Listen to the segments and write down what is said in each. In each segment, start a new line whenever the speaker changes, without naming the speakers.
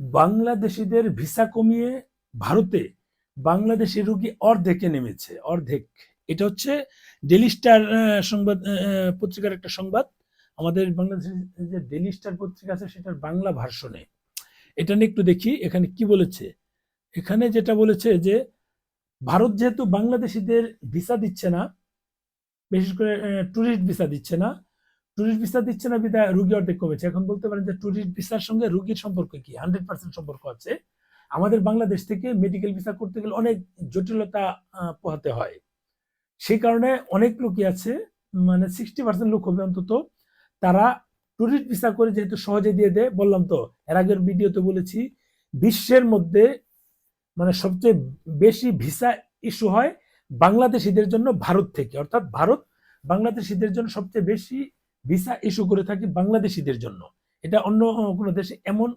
বাংলাদেশিদের ভিসা কমিয়ে ভারতে বাংলাদেশি রুগী অর্ধেকে নেমেছে, অর্ধেক। এটা হচ্ছে ডেলি স্টার সংবাদ পত্রিকার একটা সংবাদ। আমাদের বাংলাদেশের যে ডেলি স্টার পত্রিকা আছে, সেটার বাংলা ভার্সনে। এটা নিয়ে একটু দেখি, এখানে কি বলেছে? এখানে যেটা বলেছে যে, ভারত যেহেতু বাংলাদেশিদের ভিসা দিচ্ছে না, বিশেষ করে ট্যুরিস্ট ভিসা দিচ্ছে না ট্যুরিস্ট ভিসা দিচ্ছে না বিধায় রুগী অর্ধেক কমেছে। এখন বলতে পারেন যে ট্যুরিস্ট ভিসার সঙ্গে রুগীর সম্পর্ক কি? হান্ড্রেড পার্সেন্ট সম্পর্ক আছে। আমাদের বাংলাদেশ থেকে মেডিকেল ভিসা করতে গেলে অনেক জটিলতা পোহাতে হয়। সেই কারণে অনেক লোকই আছে মানে সিক্সটি পার্সেন্ট লোক হবে অন্তত, তারা ট্যুরিস্ট ভিসা করে যেহেতু সহজে দিয়ে দেয়। বললাম তো, এর আগের ভিডিওতে বলেছি, বিশ্বের মধ্যে মানে সবচেয়ে বেশি ভিসা ইস্যু হয় বাংলাদেশিদের জন্য ভারত থেকে। অর্থাৎ ভারত বাংলাদেশিদের জন্য সবচেয়ে বেশি ভিসা ইস্যু করে থাকি বাংলাদেশিদের জন্য। এটা অন্য কোনো দেশে এমন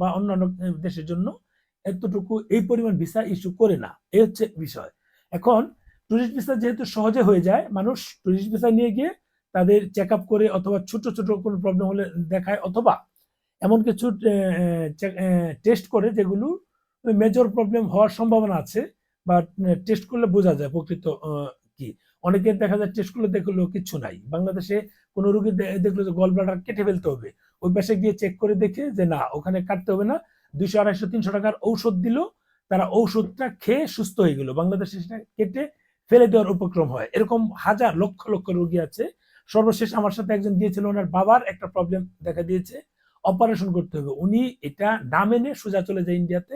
বা অন্যান্য দেশের জন্য এতটুকু এই পরিমাণ ভিসা ইস্যু করে না। এই হচ্ছে বিষয়। এখন টুরিস্ট ভিসা যেহেতু সহজে হয়ে যায়, মানুষ টুরিস্ট ভিসা নিয়ে গিয়ে তাদের চেক আপ করে অথবা ছোট ছোট কোনো প্রবলেম হলে দেখায় অথবা এমন কিছু টেস্ট করে যেগুলো মেজর প্রবলেম হওয়ার সম্ভাবনা আছে বা টেস্ট করলে বোঝা যায় প্রকৃত কি। অনেকে দেখা যায় টেস্ট করলে দেখল কিছু নাই। বাংলাদেশে কোনো রুগী দেখল যে গল ব্লাডার কেটে ফেলতে হবে। ওই পাশে গিয়ে চেক করে দেখে যে না, ওখানে কাটতে হবে না। দুইশো, আড়াইশো, তিনশো টাকার ঔষধ দিল। তারা ঔষধটা খেয়ে সুস্থ হয়ে গেল। বাংলাদেশে সেটা কেটে ফেলে দেওয়ার উপক্রম হয়। এরকম হাজার, লক্ষ লক্ষ রোগী আছে। সর্বশেষ আমার সাথে একজন গিয়েছিল, ওনার বাবার একটা প্রবলেম দেখা দিয়েছে। অপারেশন করতে হবে। উনি এটা না মেনে সোজা চলে যায় ইন্ডিয়াতে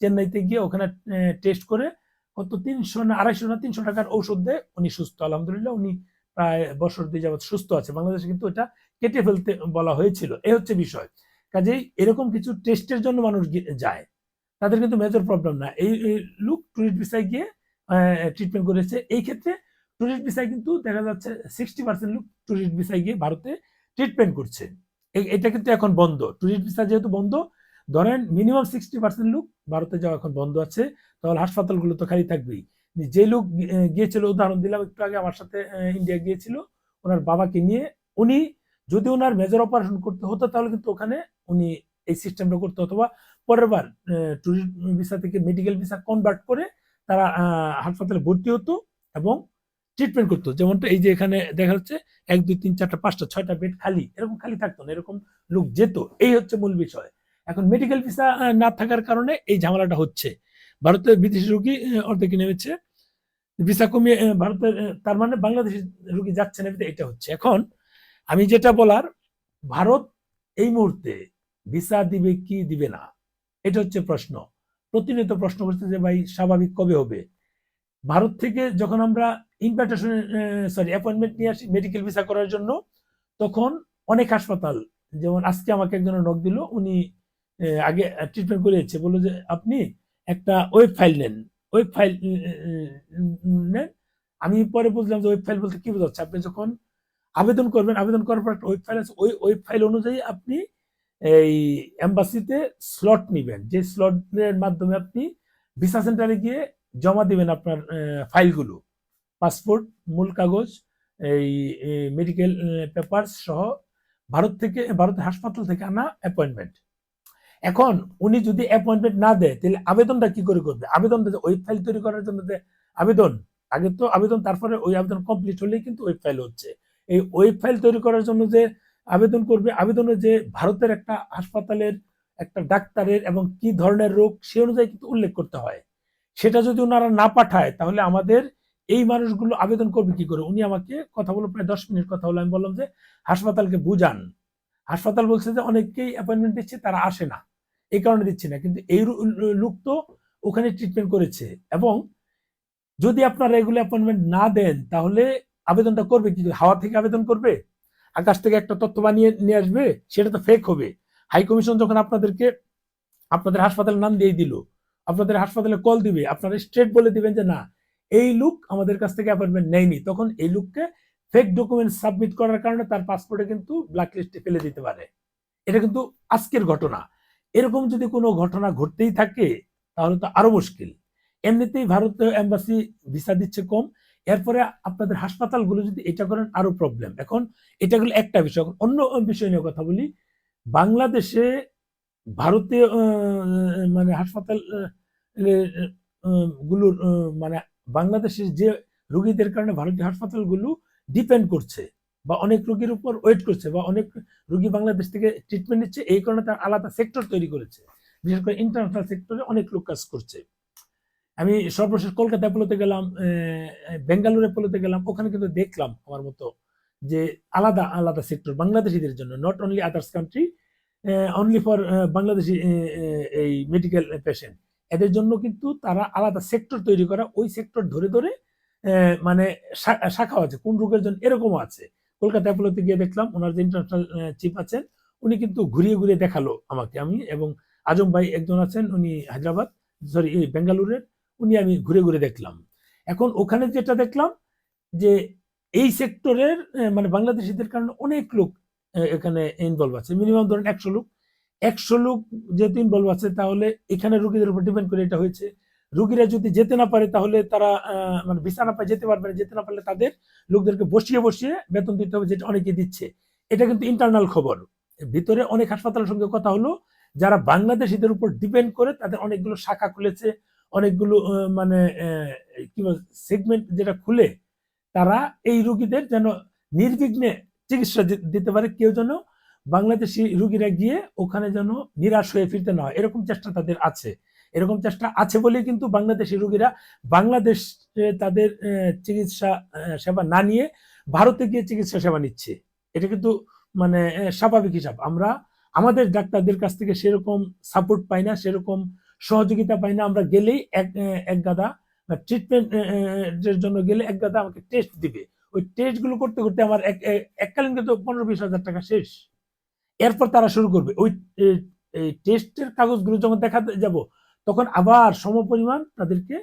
চেন্নাইতে গিয়ে ওখানে টেস্ট করে কত তিনশো না, আড়াইশো না তিনশো টাকার ঔষধ দেয় উনি সুস্থ। আলহামদুলিল্লাহ উনি প্রায় বছর দুই যাবত সুস্থ আছে। বাংলাদেশে কিন্তু এটা কেটে ফেলতে বলা হয়েছিল। এই হচ্ছে বিষয়। কাজেই এরকম কিছু টেস্টের জন্য মানুষ যায়। তাদের কিন্তু মেজর প্রবলেম না। এই লোক টুরিস্ট ভিসায় গিয়ে ট্রিটমেন্ট করেছে। এই ক্ষেত্রে টুরিস্ট ভিসায় কিন্তু দেখা যাচ্ছে সিক্সটি পার্সেন্ট লোক টুরিস্ট ভিসায় গিয়ে ভারতে ট্রিটমেন্ট করছে। এটা কিন্তু এখন বন্ধ। টুরিস্ট ভিসা যেহেতু বন্ধ, ধরেন মিনিমাম সিক্সটি পার্সেন্ট লোক ভারতে যাওয়া এখন বন্ধ আছে। তাহলে হাসপাতালগুলো তো খালি থাকবেই। যে লোক গিয়েছিল, উদাহরণ দিলাম একটু আগে, আমার সাথে ইন্ডিয়া গিয়েছিল, ওনার বাবাকে নিয়ে, উনি যদি ওনার মেজর অপারেশন করতে হতো, তাহলে কিন্তু ওখানে উনি এই সিস্টেমটা করতে অথবা পরের বার ট্যুরিস্ট ভিসা থেকে মেডিকেল ভিসা কনভার্ট করে তারা হাসপাতালে ভর্তি হতো এবং ট্রিটমেন্ট করতো। যেমনটা এই যে এখানে দেখা যাচ্ছে, এক, দুই, তিন, চারটা, পাঁচটা, ছয়টা বেড খালি, এরকম খালি থাকতো না, এরকম লোক যেত। এই হচ্ছে মূল বিষয়। এখন মেডিকেল ভিসা না থাকার কারণে এই ঝামেলাটা হচ্ছে। ভারতের বিদেশি রুগী অর্ধেকে নেমেছে। ভিসা কমিয়ে ভারতের তার মানে বাংলাদেশের রুগী যাচ্ছে না এটা হচ্ছে। এখন আমি যেটা বলার, ভারত এই মুহূর্তে ভিসা দিবে কি দিবে না, এটা হচ্ছে প্রশ্ন। প্রতিনিয়ত প্রশ্ন করছে যে, ভাই, স্বাভাবিক কবে হবে? ভারত থেকে যখন আমরা ইনভাইটেশন সরি, অ্যাপয়েন্টমেন্ট নিয়ে আসি মেডিকেল ভিসা করার জন্য, তখন অনেক হাসপাতাল, যেমন আজকে আমাকে একজন নক দিল, উনি আগে ট্রিটমেন্ট করিয়েছে। বলল যে, আপনি একটা ওয়েব ফাইল নেন। ওয়েব ফাইল নেন। আমি পরে বুঝলাম যে ওয়েব ফাইল বলতে কি বোঝাচ্ছে? আপনি যখন আবেদন করবেন, আবেদন করার পর ওয়েব ফাইল আছে, ওই ওয়েব ফাইল অনুযায়ী আপনি এই এম্বাসিতে স্লট নেবেন। যে স্লটের মাধ্যমে আপনি ভিসা সেন্টারে গিয়ে জমা দিবেন আপনার ফাইলগুলো পাসপোর্ট মূল কাগজ, এই মেডিকেল পেপারস সহ ভারত থেকে, ভারতের হাসপাতাল থেকে আনা অ্যাপয়েন্টমেন্ট এখন উনি যদি অ্যাপয়েন্টমেন্ট না দেয়, তাহলে আবেদনটা কি করে করবে? আবেদনটা ওয়েব ফাইল তৈরি করার জন্য যে আবেদন, আগে তো আবেদন, তারপরে ওই আবেদন কমপ্লিট হলেই কিন্তু ওয়েব ফাইল হচ্ছে। এই ওয়েব ফাইল তৈরি করার জন্য যে আবেদন করবে, আবেদনে যে ভারতের একটা হাসপাতালের একটা ডাক্তারের এবং কি ধরনের রোগ, সে অনুযায়ী কিন্তু উল্লেখ করতে হয়। সেটা যদি ওনারা না পাঠায়, তাহলে আমাদের এই মানুষগুলো আবেদন করবে কি করে? উনি আমাকে কথা বলো প্রায় দশ মিনিট কথা হলো আমি বললাম যে, হাসপাতালকে বুঝান। হাসপাতাল বলছে যে, অনেককেই অ্যাপয়েন্টমেন্ট দিচ্ছে, তারা আসে না। এই কারণে দিচ্ছে না। কিন্তু এই লোক তো ওখানে ট্রিটমেন্ট করেছে এবং যদি আপনারা এগুলো অ্যাপয়েন্টমেন্ট না দেন তাহলে আবেদনটা করবে কি? হাওয়া থেকে আবেদন করবে, আকাশ থেকে একটা তথ্য বানিয়ে নিয়ে আসবে, সেটা তো ফেক হবে। হাই কমিশন যখন আপনাদেরকে, আপনাদের হাসপাতালের নাম দিয়ে দিল, আপনাদের হাসপাতালে কল দিবে, আপনারা স্ট্রেট বলে দিবেন যে না, এই লুক আমাদের কাছ থেকে অ্যাপয়েন্টমেন্ট নেয়নি। তখন এই লুককে ফেক ডকুমেন্ট সাবমিট করার কারণে তার পাসপোর্টে কিন্তু ব্ল্যাক লিস্টে ফেলে দিতে পারে। এটা কিন্তু আজকের ঘটনা। এরকম যদি কোনো ঘটনা ঘটতেই থাকে, তাহলে তো আরও মুশকিল। এমনিতেই ভারতীয় এম্বাসি ভিসা দিচ্ছে কম, এরপরে আপনাদের হাসপাতালগুলো যদি এটা করেন, আরও প্রবলেম এখন এটাগুলো একটা বিষয়। অন্য বিষয় নিয়ে কথা বলি। বাংলাদেশে ভারতীয় মানে হাসপাতালগুলোর মানে বাংলাদেশের যে রোগীদের কারণে ভারতীয় হাসপাতালগুলো ডিপেন্ড করছে। বা অনেক রোগীর উপর ওয়েট করছে বা অনেক রোগী বাংলাদেশ থেকে ট্রিটমেন্ট নিচ্ছে, এই কারণে তার আলাদা সেক্টর তৈরি করেছে। বিশেষ করে ইন্টারন্যাশনাল সেক্টরে অনেক লোক কাজ করছে। আমি সর্বশেষ কলকাতায় পলোতে গেলাম বেঙ্গালুরে পলোতে গেলাম, ওখানে কিন্তু দেখলাম আমার মতো যে আলাদা আলাদা সেক্টর বাংলাদেশিদের জন্য not only others country only for Bangladeshi এই মেডিকেল পেশেন্ট এদের জন্য কিন্তু তারা আলাদা সেক্টর তৈরি করা, ওই সেক্টর ধরে ধরে মানে শাখা আছে, কোন রোগের জন্য এরকমও আছে। কলকাতা অ্যাপোলোতে গিয়ে দেখলাম ওনার যে ইন্টারন্যাশনাল চিফ আছেন, উনি কিন্তু ঘুরিয়ে ঘুরিয়ে দেখাল আমাকে আমি এবং আজম ভাই একজন আছেন, উনি হায়দ্রাবাদ সরি বেঙ্গালুরের, উনি আমি ঘুরে ঘুরে দেখলাম। এখন ওখানে যেটা দেখলাম যে এই সেক্টরের মানে বাংলাদেশিদের কারণে অনেক লোক এখানে ইনভলভ আছে। মিনিমাম ধরেন একশো লোক। একশো লোক যেহেতু ইনভলভ আছে, তাহলে এখানে রোগীদের উপর ডিপেন্ড করে এটা হয়েছে। রোগীরা যদি যেতে না পারে, তাহলে তারা মানে বিছানা পায় যেতে পারবে না। যেতে না পারলে তাদের লোকদেরকে বসিয়ে বসিয়ে বেতন দিতে হবে, যেটা অনেকে দিচ্ছে। এটা কিন্তু ইন্টারনাল খবর। ভিতরে অনেক হাসপাতালের সঙ্গে কথা হলো, যারা বাংলাদেশিদের উপর ডিপেন্ড করে, তাদের অনেকগুলো শাখা খুলেছে, অনেকগুলো মানে কি সেগমেন্ট যেটা খুলে, তারা এই রুগীদের যেন নির্বিঘ্নে চিকিৎসা দিতে পারে, কেউ যেন বাংলাদেশি রুগীরা গিয়ে ওখানে যেন নিরাশ হয়ে ফিরতে না হয়। এরকম চেষ্টা তাদের আছে। এরকম চেষ্টা আছে বলে কিন্তু বাংলাদেশি রোগীরা বাংলাদেশ তাদের চিকিৎসা সেবা না নিয়ে ভারতে গিয়ে চিকিৎসা সেবা নিচ্ছে। এটা কিন্তু মানে স্বাভাবিক হিসাব। আমরা, আমাদের ডাক্তারদের কাছ থেকে সেরকম সাপোর্ট পাই না, সেরকম সহযোগিতা পাই না। আমরা গেলেই এক এক গাদা ট্রিটমেন্ট এর জন্য গেলে এক গাদা আমাকে টেস্ট দিবে। ওই টেস্টগুলো করতে করতে আমার এক এক- এককালীন কিন্তু পনেরো বিশ হাজার টাকা শেষ। এরপর তারা শুরু করবে। ওই টেস্টের কাগজগুলো যখন দেখাতে যাব তখন আবার সম সমপরিমাণ তাদেরকে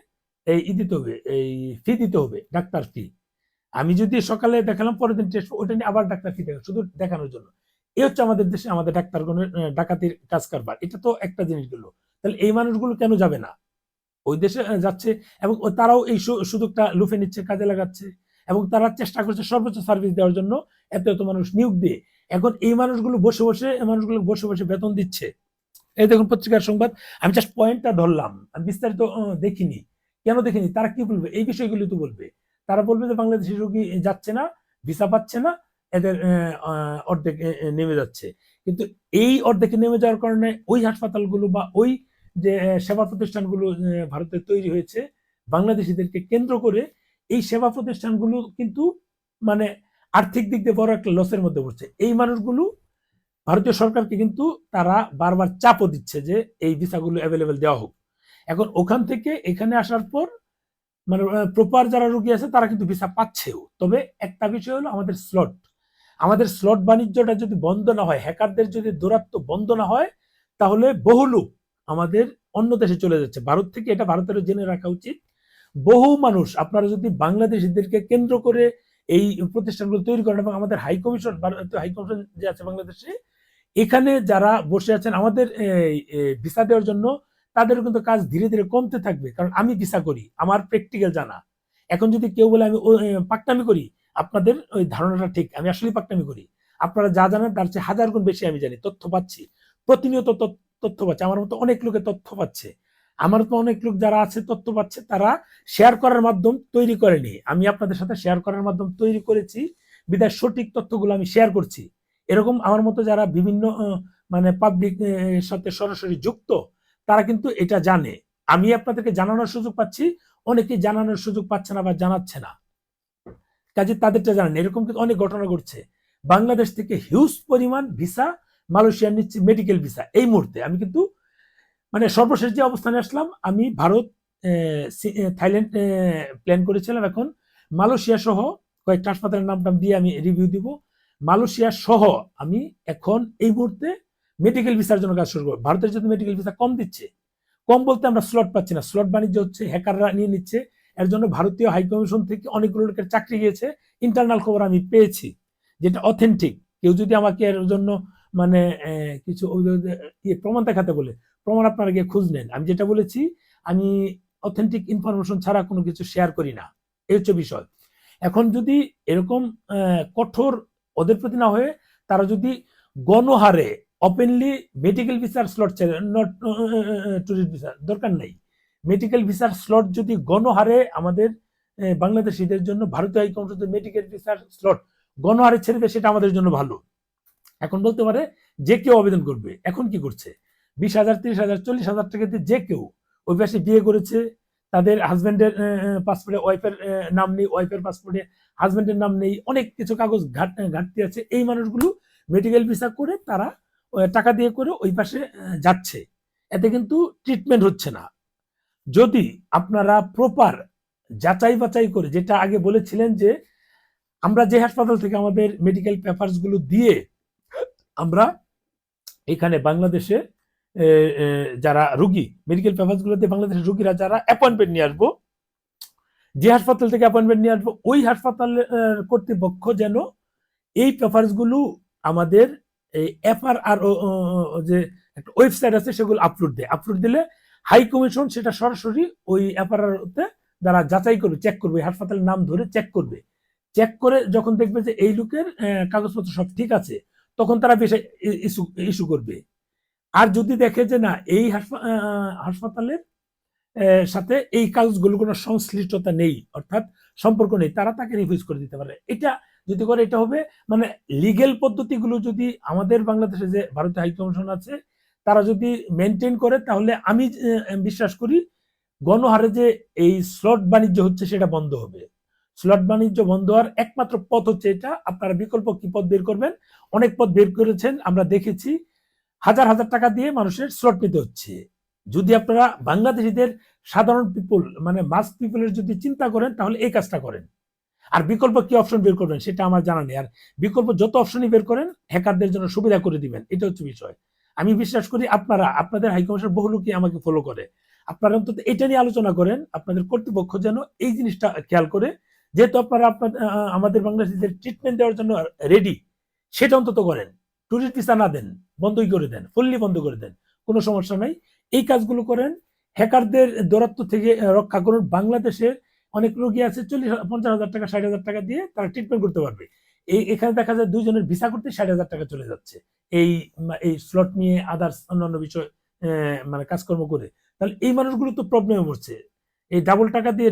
এই ই দিতে হবে, এই ফি দিতে হবে, ডাক্তার ফি আমি যদি সকালে দেখালাম, পরের দিন টেস্ট ওটা নিয়ে আবার ডাক্তার ফি দেখাম শুধু দেখানোর জন্য। এই হচ্ছে আমাদের দেশে আমাদের ডাক্তারগণের ডাকাতির কাজ কারবার। এটা তো একটা জিনিস জিনিসগুলো তাহলে এই মানুষগুলো কেন যাবে না? ওই দেশে যাচ্ছে এবং তারাও এই সুযোগটা লুফে নিচ্ছে, কাজে লাগাচ্ছে এবং তারা চেষ্টা করছে সর্বোচ্চ সার্ভিস দেওয়ার জন্য এত এত মানুষ নিয়োগ দিয়ে। এখন এই মানুষগুলো বসে বসে, এই মানুষগুলো বসে বসে বেতন দিচ্ছে। এই দেখুন পত্রিকার সংবাদ, আমি জাস্ট পয়েন্টটা ধরলাম। আমি বিস্তারিত দেখিনি। কেন দেখিনি? তারা কি বলবে? এই বিষয়গুলি তো বলবে। তারা বলবে যে বাংলাদেশি রোগী যাচ্ছে না, ভিসা পাচ্ছে না, এদের অর্ধেক নেমে যাচ্ছে। কিন্তু এই অর্ধেকে নেমে যাওয়ার কারণে ওই হাসপাতালগুলো বা ওই যে সেবা প্রতিষ্ঠানগুলো ভারতে তৈরি হয়েছে, বাংলাদেশিদেরকে কেন্দ্র করে এই সেবা প্রতিষ্ঠানগুলো কিন্তু মানে আর্থিক দিক দিয়ে বড় একটা লসের মধ্যে পড়ছে। এই মানুষগুলো ভারতীয় সরকারকে কিন্তু তারা বারবার চাপও দিচ্ছে যে এই ভিসাগুলো অ্যাভেলেবেল দেওয়া হোক। এখন ওখান থেকে এখানে আসার পর মানে প্রপার যারা রুগী আছে তারা কিন্তু ভিসা পাচ্ছেও। তবে একটা বিষয় হলো আমাদের স্লট আমাদের স্লট বাণিজ্যটা যদি বন্ধ না হয়, হ্যাকারদের যদি দৌরাত্ম বন্ধ না হয়, তাহলে বহু লোক আমাদের অন্য দেশে চলে যাচ্ছে। ভারত থেকে এটা ভারতেরও জেনে রাখা উচিত। বহু মানুষ, আপনারা যদি বাংলাদেশিদেরকে কেন্দ্র করে এই প্রতিষ্ঠানগুলো তৈরি করেন এবং আমাদের হাই কমিশন হাই কমিশন যে আছে বাংলাদেশে এখানে যারা বসে আছেন, আমাদের ভিসা দেওয়ার জন্য তাদের কিন্তু কাজ ধীরে ধীরে কমতে থাকবে। কারণ আমি ভিসা করি, আমার প্র্যাকটিক্যাল জানা। এখন যদি কেউ বলে আমি পাকনামি করি, আপনাদের ওই ধারণাটা ঠিক, আমি আসলে পাকনামি করি। আপনারা যা জানেন তার চেয়ে হাজার গুণ বেশি আমি জানি, তথ্য পাচ্ছি। প্রতিনিয়ত তথ্য পাচ্ছি, আমার মতো অনেক লোকে তথ্য পাচ্ছে। আমার তো অনেক লোক যারা আছে তথ্য পাচ্ছে, তারা শেয়ার করার মাধ্যম তৈরি করেনি। আমি আপনাদের সাথে শেয়ার করার মাধ্যম তৈরি করেছি, বিদায় সঠিক তথ্যগুলো আমি শেয়ার করছি। এরকম আমার মতো যারা বিভিন্ন মানে পাবলিক সাথে সরাসরি যুক্ত, তারা কিন্তু এটা জানে। আমি আপনাদেরকে জানানোর সুযোগ পাচ্ছি অনেকে জানানোর সুযোগ পাচ্ছে না বা জানাচ্ছে না। কাজে তাদেরটা জানেন, এরকম কিন্তু অনেক ঘটনা ঘটছে। বাংলাদেশ থেকে হিউজ পরিমাণ ভিসা মালয়েশিয়ার নিচ্ছে মেডিকেল ভিসা এই মুহূর্তে আমি কিন্তু মানে সর্বশেষ যে অবস্থানে আসলাম, আমি ভারত থাইল্যান্ড প্ল্যান করেছিলাম এখন। মালয়েশিয়া সহ কয়েকটা হাসপাতালের নাম টাম দিয়ে আমি রিভিউ দিব। মালয়েশিয়া সহ আমি এখন এই মুহূর্তে মেডিকেল ভিসার জন্য কাজ শুরু করব। ভারতের যদি মেডিকেল ভিসা কম দিচ্ছে, কম বলতে আমরা স্লট পাচ্ছি না। স্লট বাণিজ্য হচ্ছে হ্যাকাররা নিয়ে নিচ্ছে। এর জন্য ভারতীয় হাইকমিশন থেকে অনেকগুলো লোকের চাকরি গিয়েছে। ইন্টারনাল খবর আমি পেয়েছি যেটা অথেন্টিক কেউ যদি আমাকে এর জন্য মানে কিছু ইয়ে প্রমাণ দেখাতে বলে, প্রমাণ আপনারা গিয়ে খুঁজ নেন। আমি যেটা বলেছি, আমি অথেন্টিক ইনফরমেশন ছাড়া কোনো কিছু শেয়ার করি না। এই হচ্ছে বিষয়। এখন যদি এরকম কঠোর ওদের প্রতি না হয়ে তারা যদি গণহারে ওপেনলি মেডিকেল ভিসার স্লট নট ট্যুরিস্ট ভিসা দরকার নেই। মেডিকেল ভিসার স্লট যদি গণহারে আমাদের বাংলাদেশিদের জন্য, ভারতীয় হাই কমিশন মেডিকেল ভিসার স্লট গণহারে ছেড়ে দেয়, সেটা আমাদের জন্য ভালো। এখন বলতে পারে যে কেউ আবেদন করবে, এখন কি করছে? বিশ হাজার, তিরিশ হাজার, চল্লিশ হাজার টাকা দিয়ে যে কেউ ওই বিয়ে করেছে তাদের হাজব্যান্ডের পাসপোর্টে ওয়াইফের নাম নেই ওয়াইফের পাসপোর্টে হাজব্যান্ডের নাম নেই, অনেক কিছু কাগজ ঘাট, ঘাটতি আছে। এই মানুষগুলো মেডিকেল ভিসা করে তারা টাকা দিয়ে করে ওই পাশে যাচ্ছে। এতে কিন্তু ট্রিটমেন্ট হচ্ছে না। যদি আপনারা প্রপার যাচাই বাছাই করে, যেটা আগে বলেছিলেন যে, আমরা যে হাসপাতাল থেকে আমাদের মেডিকেল পেপারসগুলো দিয়ে আমরা এখানে বাংলাদেশে যারা রুগী মেডিকেল পেপারস গুলোতে বাংলাদেশের রুগীরা যারা অ্যাপয়েন্টমেন্ট নিয়ে আসব, যে হাসপাতাল থেকে অ্যাপয়েন্টমেন্ট নিয়ে আসব, ওই হাসপাতাল কর্তৃপক্ষ যেন এই পেপারসগুলো আমাদের এই এফআর আর যে একটা ওয়েবসাইট আছে, সেগুলো আপলোড দেয়। আপলোড দিলে হাই কমিশন সেটা সরাসরি ওই এফআরআর তে যারা যাচাই করবে চেক করবে, হাসপাতালের নাম ধরে চেক করবে। চেক করে যখন দেখবে যে এই লোকের কাগজপত্র সব ঠিক আছে, তখন তারা বিষয় ইস্যু ইস্যু করবে। আর যদি দেখে যে না, এই হাসপাতালের সাথে এই কাগজগুলো কোনো সংশ্লিষ্টতা নেই, অর্থাৎ সম্পর্ক নেই, তারা তাকে রিফিউজ করে দিতে পারে। এটা যদি করে, এটা হবে মানে লিগেল পদ্ধতিগুলো যদি আমাদের বাংলাদেশে যে ভারতীয় হাই কমিশন আছে, তারা যদি মেনটেন করে, তাহলে আমি বিশ্বাস করি গণহারে যে এই স্লট বাণিজ্য হচ্ছে, সেটা বন্ধ হবে। স্লট বাণিজ্য বন্ধ হওয়ার একমাত্র পথ হচ্ছে এটা। আপনারা বিকল্প কি পথ বের করবেন? অনেক পথ বের করেছেন, আমরা দেখেছি। হাজার হাজার টাকা দিয়ে মানুষের স্লট নিতে হচ্ছে। যদি আপনারা বাংলাদেশিদের সাধারণ পিপল মানে মাস পিপলের যদি চিন্তা করেন, তাহলে এই কাজটা করেন। আর বিকল্প কি অপশন বের করবেন, সেটা আমার জানা নেই। আর বিকল্প যত অপশনই বের করেন হ্যাকারদের জন্য সুবিধা করে দিবেন। এটা হচ্ছে বিষয়। আমি বিশ্বাস করি আপনারা, আপনাদের হাইকমিশন বহু লোকই আমাকে ফলো করে। আপনারা অন্তত এটা নিয়ে আলোচনা করেন, আপনাদের কর্তৃপক্ষ যেন এই জিনিসটা খেয়াল করে। যেহেতু আপনারা আপনার আমাদের বাংলাদেশিদের ট্রিটমেন্ট দেওয়ার জন্য রেডি সেটা অন্তত করেন। টুরিস্ট ভিসা না দেন, বন্ধই করে দেন ফুললি বন্ধ করে দেন, কোনো সমস্যা নাই। এই কাজগুলো করেন, হ্যাকারদের দৌরাত্ম থেকে রক্ষা করুন। বাংলাদেশের অনেক রোগী আছে, চল্লিশ, পঞ্চাশ হাজার টাকা, ষাট হাজার টাকা দিয়ে তারা ট্রিটমেন্ট করতে পারবে। এই, এখানে দেখা যায় দুইজনের ভিসা করতে ষাট হাজার টাকা চলে যাচ্ছে। এই এই স্লট নিয়ে আদার্স অন্যান্য বিষয় মানে কাজকর্ম করে। তাহলে এই মানুষগুলো তো প্রবলেমে পড়ছে। এই ডাবল টাকা দিয়ে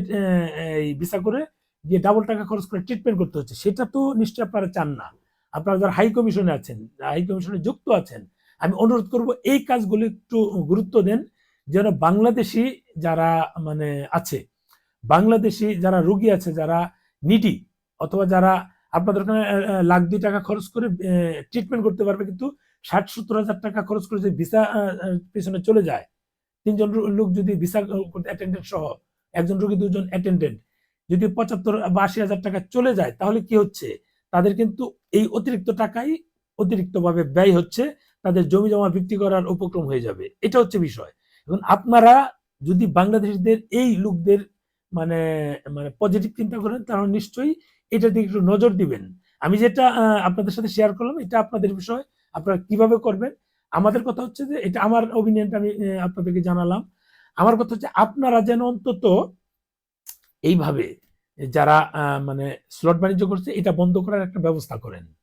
এই ভিসা করে, দিয়ে ডাবল টাকা খরচ করে ট্রিটমেন্ট করতে হচ্ছে, সেটা তো নিশ্চয়ই আপনারা চান না। আপনারা যারা হাই কমিশনে আছেন হাই কমিশনে যুক্ত আছেন, আমি অনুরোধ করব এই কাজগুলো একটু গুরুত্ব দেন, যেন বাংলাদেশি যারা মানে আছে, বাংলাদেশি যারা রুগী আছে, যারা নিটি অথবা যারা আপনাদের ওখানে লাখ দুই টাকা খরচ করে ট্রিটমেন্ট করতে পারবে, কিন্তু ষাট সত্তর হাজার টাকা খরচ করে যে ভিসা পেছনে চলে যায়, তিনজন লোক যদি ভিসা অ্যাটেন্ডেন্ট সহ, একজন রোগী, দুজন অ্যাটেন্ডেন্ট যদি পঁচাত্তর বা আশি হাজার টাকা চলে যায়, তাহলে কি হচ্ছে? তাদের কিন্তু এই অতিরিক্ত টাকাই অতিরিক্তভাবে ব্যয় হচ্ছে, তাদের জমি জমা বিক্রি করার উপক্রম হয়ে যাবে। এটা হচ্ছে বিষয়। এখন আপনারা যদি বাংলাদেশিদের এই লোকদের মানে মানে পজিটিভ চিন্তা করেন, তাহলে নিশ্চয়ই এটা দিকে একটু নজর দিবেন। আমি যেটা আপনাদের সাথে শেয়ার করলাম, এটা আপনাদের বিষয়, আপনারা কীভাবে করবেন? আমাদের কথা হচ্ছে যে, এটা আমার অপিনিয়নটা আমি আপনাদেরকে জানালাম। আমার কথা হচ্ছে আপনারা যেন অন্তত এইভাবে যারা মানে স্লট বাণিজ্য করছে এটা বন্ধ করার একটা ব্যবস্থা করেন।